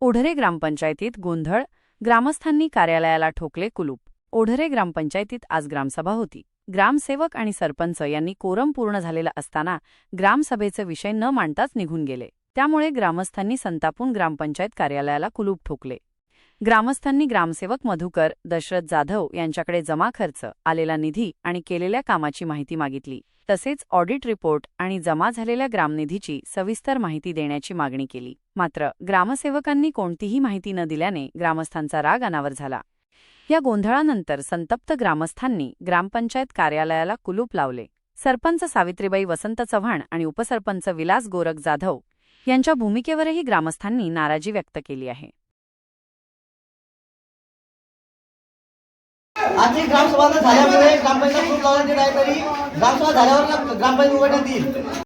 ओढरे ग्रामपंचायतीत गोंधळ ग्रामस्थांनी कार्यालयाला ठोकले कुलूप. ओढरे ग्रामपंचायतीत आज ग्रामसभा होती. ग्रामसेवक आणि सरपंच यांनी कोरम पूर्ण झालेला असताना ग्रामसभेचे विषय न मांडताच निघून गेले. त्यामुळे ग्रामस्थांनी संतापून ग्रामपंचायत कार्यालयाला कुलूप ठोकले. ग्रामस्थांनी ग्रामसेवक मधुकर दशरथ जाधव यांच्याकडे जमा खर्च आलेला निधी आणि केलेल्या कामाची माहिती मागितली. तसेच ऑडिट रिपोर्ट आणि जमा झालेल्या ग्रामनिधीची सविस्तर माहिती देण्याची मागणी केली. मात्र ग्रामसेवकांनी कोणतीही माहिती न दिल्याने ग्रामस्थांचा राग अनावर झाला. या गोंधळानंतर संतप्त ग्रामस्थांनी ग्रामपंचायत कार्यालयाला कुलूप लावले. सरपंच सावित्रीबाई वसंत चव्हाण आणि उपसरपंच विलास गोरख जाधव यांच्या भूमिकेवरही ग्रामस्थांनी नाराजी व्यक्त केली आहे. आजची ग्रामसभा झाल्यामुळे ग्रामपंचायत खूप लावण्यात येत आहे तरी ग्रामसभा झाल्यावर ग्रामपंचायत उघडण्यात येईल.